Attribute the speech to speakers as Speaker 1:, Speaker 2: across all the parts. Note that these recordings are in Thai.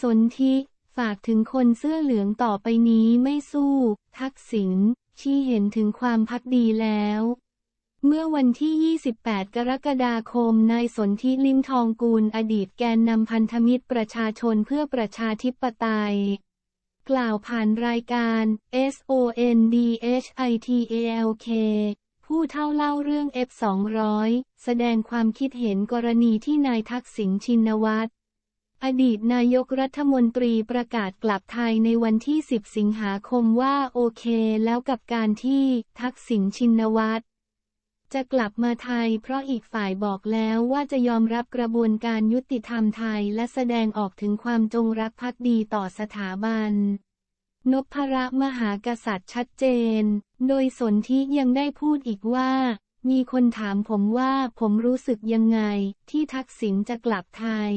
Speaker 1: สนธิฝากถึงคนเสื้อเหลืองต่อไปนี้ไม่สู้ ทักษิณชี้เห็นถึงความพักดีแล้ว เมื่อวันที่ 28 กรกฎาคม นายสนธิลิ้มทองกูลอดีตแกนนำพันธมิตรประชาชนเพื่อประชาธิปไตย กล่าวผ่านรายการ SONDHITALK ผู้เท่าเล่าเรื่อง F200 แสดงความคิดเห็นกรณีที่นายทักษิณชินวัตร อดีตนายกรัฐมนตรีประกาศกลับไทยในวันที่ 10 สิงหาคมว่าโอเคแล้วกับการที่ทักษิณชินวัตรจะกลับมาไทยเพราะอีกฝ่ายบอกแล้วว่าจะยอมรับกระบวนการยุติธรรมไทยและแสดงออกถึงความจงรักภักดีต่อสถาบัน นพระมหากษัตริย์ชัดเจน โดยสนธิยังได้พูดอีกว่า มีคนถามผมว่าผมรู้สึกยังไงที่ทักษิณจะกลับไทย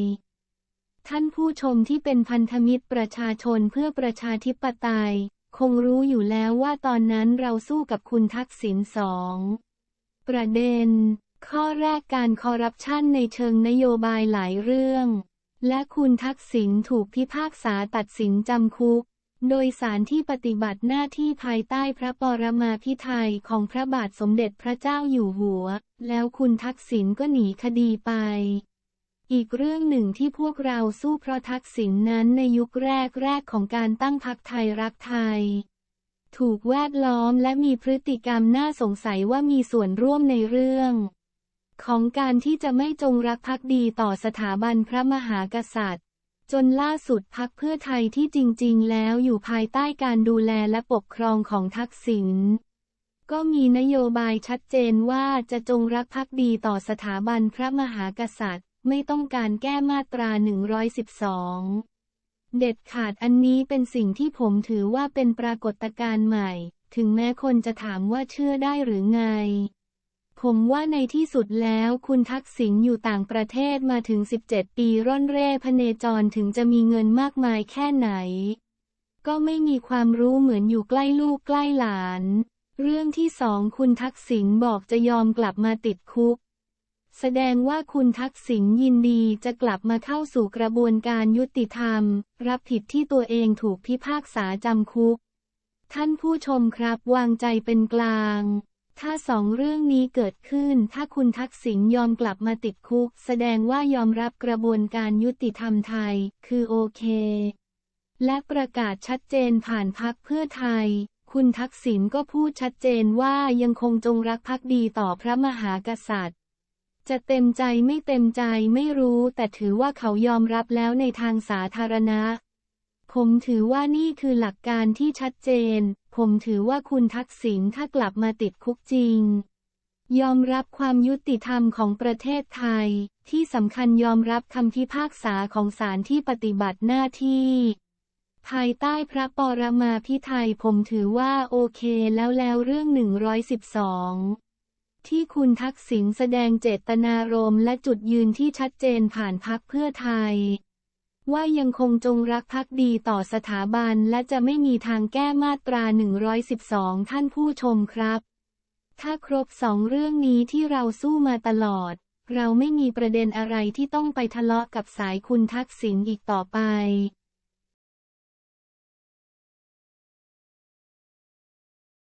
Speaker 1: ท่านผู้ชมที่เป็นพันธมิตรประชาชนเพื่อประชาธิปไตย คงรู้อยู่แล้วว่าตอนนั้นเราสู้กับคุณทักษิณสองประเด็น ข้อแรกการคอร์รัปชันในเชิงนโยบายหลายเรื่อง และคุณทักษิณถูกพิพากษาตัดสินจำคุก โดยสารที่ปฏิบัติหน้าที่ภายใต้พระปรมาภิไธยของพระบาทสมเด็จพระเจ้าอยู่หัว แล้วคุณทักษิณก็หนีคดีไป อีกเรื่องหนึ่งที่พวกเราสู้เพราะทักษิณนนั้นในยุคแรกแรกของการตั้งพรรคไทยรักไทย ถูกแวดล้อมและมีพฤติกรรมน่าสงสัยว่ามีส่วนร่วมในเรื่อง ของการที่จะไม่จงรักภักดีต่อสถาบันพระมหากษัตริย์ จนล่าสุดพักเพื่อไทยที่จริงๆ แล้วอยู่ภายใต้การดูแลและปกครองของทักษิณก็มีนโยบายชัดเจนว่าจะจงรักภักดีต่อสถาบันพระมหากษัตริย์ ไม่ต้องการแก้มาตรา 112 เด็ดขาดอันนี้เป็นสิ่งที่ผมถือว่าเป็นปรากฏการณ์ใหม่ ถึงแม้คนจะถามว่าเชื่อได้หรือไง ผมว่าในที่สุดแล้วคุณทักษิณอยู่ต่างประเทศมาถึง 17 ปีร่อนเร่พเนจรถึงจะมีเงินมากมายแค่ไหน ก็ไม่มีความรู้เหมือนอยู่ใกล้ลูกใกล้หลาน เรื่องที่สองคุณทักษิณบอกจะยอมกลับมาติดคุก แสดงว่าคุณทักษิณยินดีจะกลับมาเข้าสู่กระบวนการยุติธรรม รับผิดที่ตัวเองถูกพิพากษาจำคุก ท่านผู้ชมครับวางใจเป็นกลาง ถ้าสองเรื่องนี้เกิดขึ้น ถ้าคุณทักษิณยอมกลับมาติดคุก แสดงว่ายอมรับกระบวนการยุติธรรมไทย คือโอเค และประกาศชัดเจนผ่านพักเพื่อไทยคุณทักษิณก็พูดชัดเจนว่ายังคงจงรักภักดีต่อพระมหากษัตริย์ จะเต็มใจไม่เต็มใจไม่รู้แต่ถือว่าเขายอมรับแล้วในทางสาธารณะ ผมถือว่านี่คือหลักการที่ชัดเจน ผมถือว่าคุณทักษิณถ้ากลับมาติดคุกจริง ยอมรับความยุติธรรมของประเทศไทย ที่สำคัญยอมรับคำพิพากษาของศาลที่ปฏิบัติหน้าที่ ภายใต้พระปรมาภิไธยผมถือว่าโอเคแล้วแล้วเรื่อง 112 ที่คุณทักษิณแสดงเจตนารมณ์และจุดยืนที่ชัดเจนผ่านพักเพื่อไทย ว่ายังคงจงรักภักดีต่อสถาบันและจะไม่มีทางแก้มาตรา 112 ท่านผู้ชมครับ ถ้าครบสองเรื่องนี้ที่เราสู้มาตลอด เราไม่มีประเด็นอะไรที่ต้องไปทะเลาะกับสายคุณทักษิณอีกต่อไป